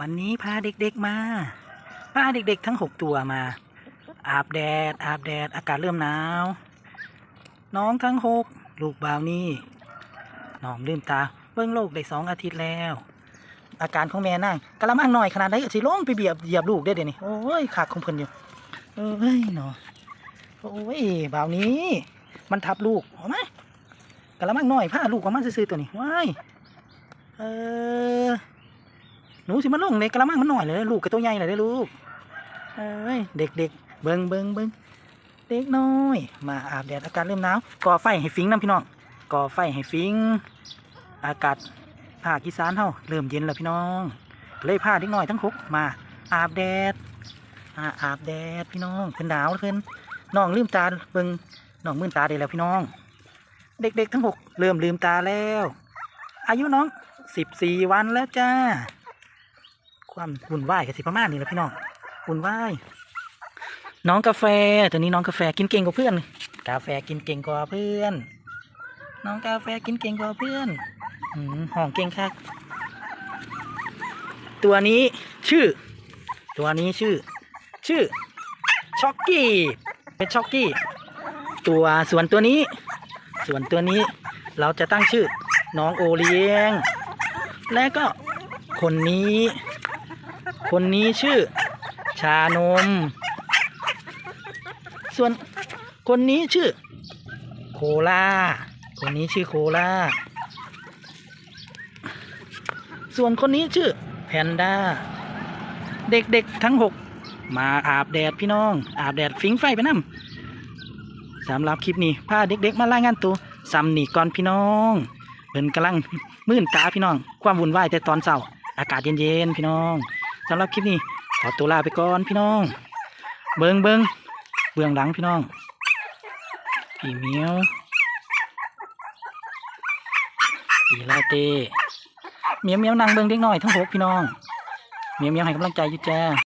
วันนี้พาเด็กๆมาพาเด็กๆทั้งหกตัวมา อาบแดด อาบแดด อากาศเริ่มหนาว น้องทั้งหกลูกบ่าวนี่น้องลืมตาเบิ่งโลกได้สองอาทิตย์แล้ว อาการของแม่นั่งกะละมังหน่อยขนาดไหนสิลงไปเบียบเหยียบลูกได้เดี๋ยวนี้โอ้ยขากของเพิ่นอยู่เอ้ยเนาะโอ้ยบ่าวนี้ มันทับลูกเอาไหมกะละมังหน่อยพาลูกออกมาซื้อตัวนี้ว้ายเออ นูสิมาลงในกระมังมันหน่อยเลยลูกกับตัวใหญ่เลยเด้ลูกเอ้ยเด็กเด็กๆเบิงเบิงเบิงเด็กน้อย มาอาบแดดอากาศเริ่มหนาวก่อไฟให้ฟิงน้ำพี่น้องก่อไฟให้ฟิง อากาศภาคอีสานเฮาเริ่มเย็นแล้วพี่น้อง เลยพาเด็กน้อยทั้งหกมาอาบแดดอาอาบแดดพี่น้องเพิ่นหนาวเพิ่นน้องลืมตาเบิงน้องมื่นตาได้แล้วพี่น้อง เด็กๆทั้งหกเริ่มลืมตาแล้ว อายุน้องสิบสี่วันแล้วจ้า ความวุ่นวายกับสิประมาณนี้แหละพี่น้องวุ่นวายน้องกาแฟตัวนี้น้องกาแฟกินเก่งกว่าเพื่อน กาแฟกินเก่งกว่าเพื่อน น้องกาแฟกินเก่งกว่าเพื่อนอืห้องเก่งค่ะตัวนี้ชื่อ ตัวนี้ชื่อ ชื่อช็อกกี้เป็นช็อกกี้ตัวส่วนตัวนี้ ส่วนตัวนี้เราจะตั้งชื่อ น้องโอเลี้ยง และก็คนนี้ คนนี้ชื่อ ชานม ส่วนคนนี้ชื่อ โคลาคนนี้ชื่อโคลาส่วนคนนี้ชื่อ แพนด้า เด็กๆทั้งหกมาอาบแดดพี่น้อง อาบแดดฟิงไฟไปน้ำสำหรับคลิปนี้พาเด็กๆมารายงานตัวซ้ำนี่ก่อนพี่น้องเพิ่นกำลัง มื่นตาพี่น้อง ความวุ่นวายแต่ตอนเช้าอากาศเย็นๆพี่น้อง สำหรับคลิปนี้ขอตัวลาไปก่อนพี่น้อง เบิงเบิงเบื้องหลังพี่น้องพี่เมียวปีลาเต้เมียวเมียวนั่งเบิงเล็กน้อยทั้งหกพี่น้อง เมียวเมียวให้กำลังใจอยู่จ้